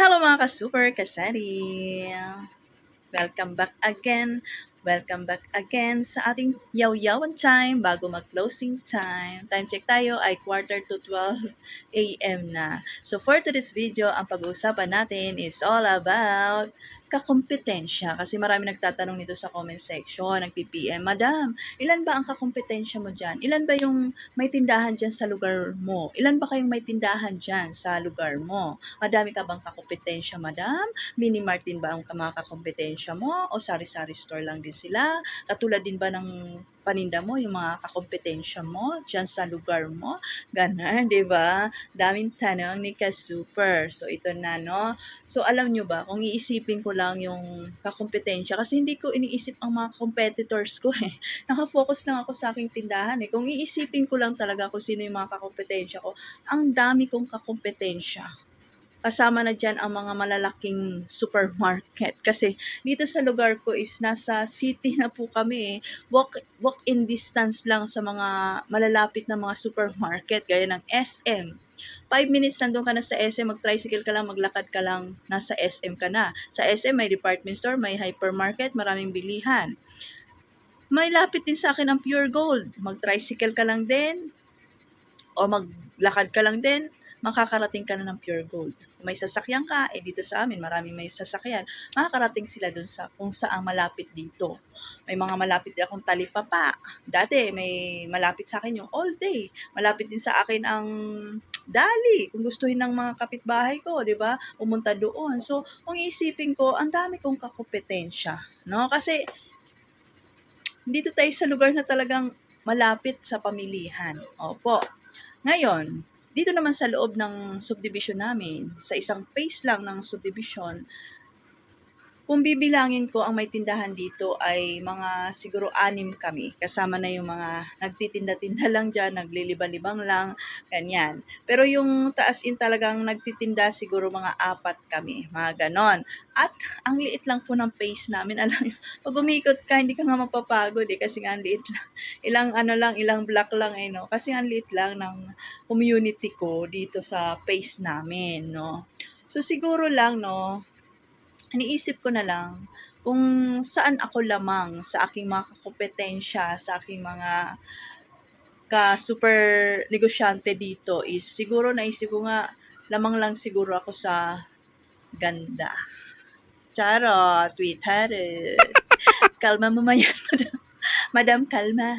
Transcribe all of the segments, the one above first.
Hello mga ka-super kasari! Welcome back again. Welcome back again sa ating yaw-yawan time bago mag-closing time. Time check tayo ay quarter to 12 a.m. na. So for today's video, ang pag-uusapan natin is all about kakompetensya. Kasi marami nagtatanong nito sa comment section, nag-PPM, Madam, ilan ba ang kakompetensya mo dyan? Ilan ba yung may tindahan dyan sa lugar mo? Ilan ba kayong may tindahan dyan sa lugar mo? Madami ka bang kakompetensya, Madam? Mini Martin ba ang mga kakompetensya mo? O sari-sari store lang din sila? Katulad din ba ng paninda mo, yung mga kakompetensya mo dyan sa lugar mo? Ganon, di ba? Daming tanong ni Ka-Super. So, ito na, no? So, alam nyo ba, kung iisipin ko lang yung kakompetensya, kasi hindi ko iniisip ang mga competitors ko eh. Nakafocus lang ako sa aking tindahan eh. Kung iisipin ko lang talaga kung sino yung mga kakompetensya ko, ang dami kong kakompetensya kasama na dyan ang mga malalaking supermarket. Kasi dito sa lugar ko is nasa city na po kami eh. Walk, walk in distance lang sa mga malalapit na mga supermarket gaya ng SM. 5 minutes nandun ka na sa SM, mag-tricycle ka lang, maglakad ka lang, nasa SM ka na. Sa SM may department store, may hypermarket, maraming bilihan. May lapit din sa akin ang Pure Gold. Mag-tricycle ka lang din, o maglakad ka lang din, makakarating ka na ng pure gold. May sasakyan ka, eh dito sa amin, maraming may sasakyan, makakarating sila dun sa kung saan malapit dito. May mga malapit din akong talipapa. Dati, may malapit sa akin yung all day. Malapit din sa akin ang dali. Kung gustuhin ng mga kapitbahay ko, di ba? Pumunta doon. So, kung iisipin ko, ang dami kong kakompetensya. No? Kasi, dito tayo sa lugar na talagang malapit sa pamilihan. Opo. Ngayon, dito naman sa loob ng subdivision namin, sa isang phase lang ng subdivision, kung bibilangin ko ang may tindahan dito ay mga siguro anim kami. Kasama na yung mga nagtitinda-tinda lang dyan, naglilibang-libang lang, ganyan. Pero yung taas in talagang nagtitinda siguro mga apat kami, mga ganon. At ang liit lang po ng pace namin. Alam nyo, pag umikot ka, hindi ka nga mapapagod eh, kasi nga ang liit lang. Ilang ano lang, ilang block lang eh, no? Kasi ang liit lang ng community ko dito sa pace namin, no? So siguro lang, no, iniisip ko na lang kung saan ako lamang sa aking mga kompetensya, sa aking mga ka-super negosyante dito is siguro naisip ko nga lamang lang siguro ako sa ganda. Charot, Twitter. kalma mo mayan, madam. Madam, kalma.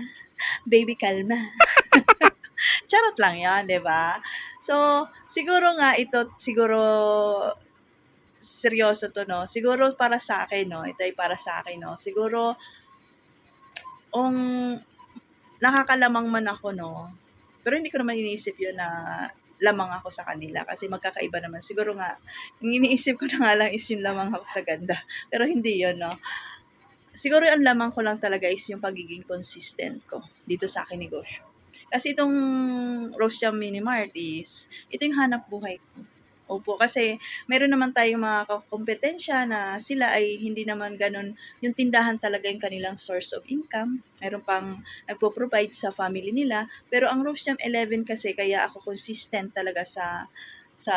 Baby, kalma. Charot lang yan, di ba? So, siguro nga ito, siguro seryoso to, no? Siguro para sa akin, no? Ito ay para sa akin, no? Siguro, kung nakakalamang man ako, no? Pero hindi ko naman iniisip yun na lamang ako sa kanila kasi magkakaiba naman. Siguro nga, yung iniisip ko na nga lang is yung lamang ako sa ganda. Pero hindi yun, no? Siguro ang lamang ko lang talaga is yung pagiging consistent ko dito sa akin negosyo. Kasi itong Rose Jam Mini Mart is, ito yung hanap buhay ko Opo, kasi meron naman tayong mga kompetensya na sila ay hindi naman ganun, yung tindahan talaga yung kanilang source of income. Meron pang nagpo-provide sa family nila. Pero ang Rose Jam 11 kasi, kaya ako consistent talaga sa sa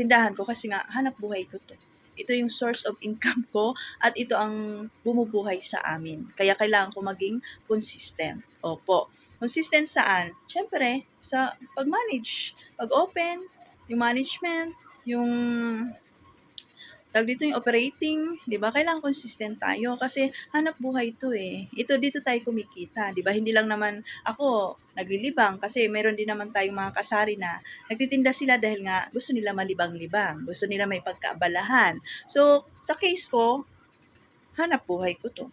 tindahan ko kasi nga hanap buhay ko to. Ito yung source of income ko at ito ang bumubuhay sa amin. Kaya kailangan ko maging consistent. Opo. Consistent saan? Siyempre, sa pag-manage, pag-open, yung management, yung tawag dito yung operating, 'di ba? Kailangan consistent tayo kasi hanap buhay 'to eh. Ito dito tayo kumikita, 'di ba? Hindi lang naman ako naglilibang kasi meron din naman tayong mga kasari na nagtitinda sila dahil nga gusto nila malibang-libang, gusto nila may pagkaabalahan. So, sa case ko, hanap buhay ko 'to.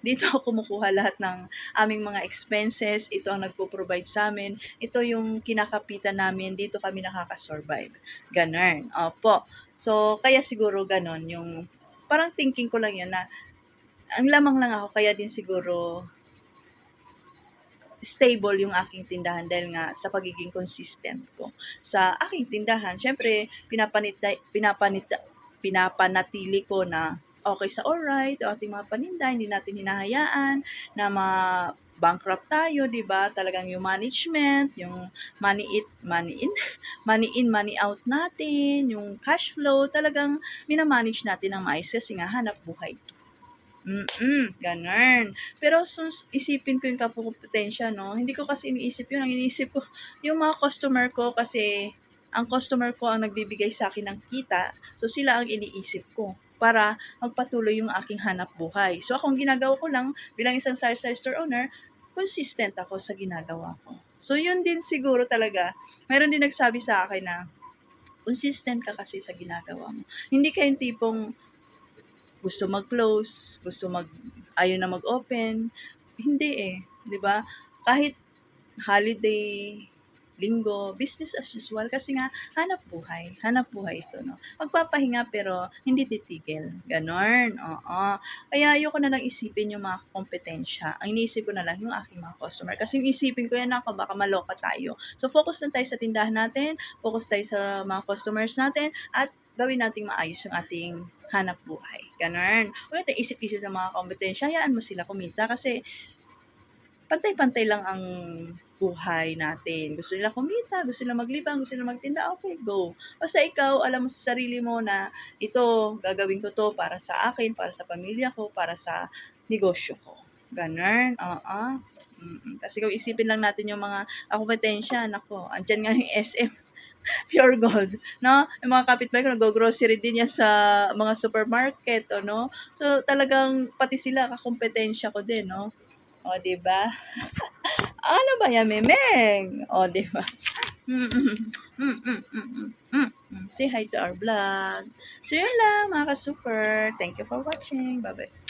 Dito ako kumukuha lahat ng aming mga expenses. Ito ang nagpo-provide sa amin. Ito yung kinakapitan namin. Dito kami nakaka-survive. Ganun. Opo. So, kaya siguro ganon yung parang thinking ko lang yun na ang lamang lang ako kaya din siguro stable yung aking tindahan dahil nga sa pagiging consistent ko sa aking tindahan. Syempre, pinapanita, pinapanita, pinapanatili ko na okay sa alright, o ating mga paninda, hindi natin hinahayaan na ma bankrupt tayo, 'di ba? Talagang yung management, yung money it, money in, money in, money out natin, yung cash flow, talagang minamanage natin ng maayos kasi nga hanap buhay to. Mm, ganun. Pero sus, isipin ko yung kapumpetensya, no? Hindi ko kasi iniisip yun. Ang iniisip ko, yung mga customer ko kasi ang customer ko ang nagbibigay sa akin ng kita, so sila ang iniisip ko para magpatuloy yung aking hanap buhay. So akong ginagawa ko lang bilang isang sari-sari store owner, consistent ako sa ginagawa ko. So yun din siguro talaga. Meron din nagsabi sa akin na consistent ka kasi sa ginagawa mo. Hindi ka yung tipong gusto mag-close, gusto mag ayaw na mag-open. Hindi eh, 'di ba? Kahit holiday, linggo, business as usual kasi nga hanap buhay. Hanap buhay ito, no. Magpapahinga pero hindi titigil. Ganon. Oo. Kaya ayoko na lang isipin yung mga kompetensya. Ang iniisip ko na lang yung aking mga customer. Kasi yung isipin ko yan ako, baka maloka tayo. So focus lang tayo sa tindahan natin, focus tayo sa mga customers natin, at gawin nating maayos yung ating hanap buhay. Huwag natin isip-isip ng mga kompetensya, hayaan mo sila kumita kasi pantay-pantay lang ang buhay natin. Gusto nila kumita, gusto nila maglibang, gusto nila magtinda, okay, go. Basta ikaw, alam mo sa sarili mo na ito, gagawin ko to para sa akin, para sa pamilya ko, para sa negosyo ko. Ganon, oo. Mm-mm. Kasi kung isipin lang natin yung mga kompetensya, nako, andyan nga yung SM, pure gold, no? Yung mga kapitbahay ko, nag-grocery din yan sa mga supermarket, no? So, talagang pati sila, kakompetensya ko din, no? O, di ba? ano ba yan, Memeng? O, di ba? Mm, mm, mm. Say hi to our vlog. So, yun lang, mga ka-super. Thank you for watching. Bye-bye.